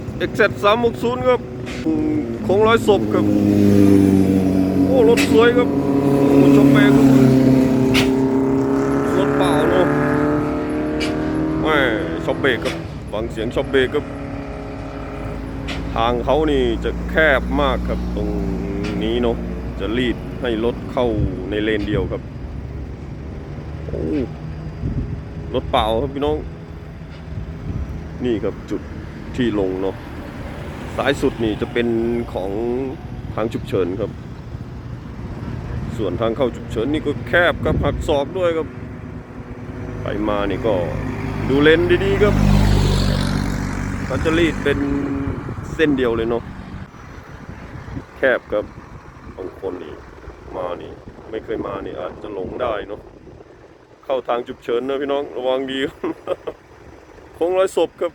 F X Z 3 6 0ครับอืมโค้งร้อยศพครับ โอ้รถสวยครับโอ้ชมเบรกครับรถเปล่าเนาะแม่ชอบเบรกครับฟังเสียงชอบเบรกครับ ทางเขานี่จะแคบมากครับตรงนี้เนาะจะรีดให้รถเข้าในเลนเดียวครับโอ้รถเปล่าครับพี่น้อง นี่ครับจุด ที่ลงเนาะซ้ายสุดนี่จะเป็นของทางฉุกเฉินครับ ส่วนทางเข้าฉุกเฉินนี่ก็แคบครับหักศอกด้วยครับ ไปมานี่ก็ดูเลนดีๆครับเขาจะรีดเป็นเส้นเดียวเลยเนาะแคบครับบางคนนี่มานี่ ไม่เคยมานี่อาจจะหลงได้เนาะเข้าทางฉุกเฉินนะพี่น้องระวังดีครับคงร้อยศพครับ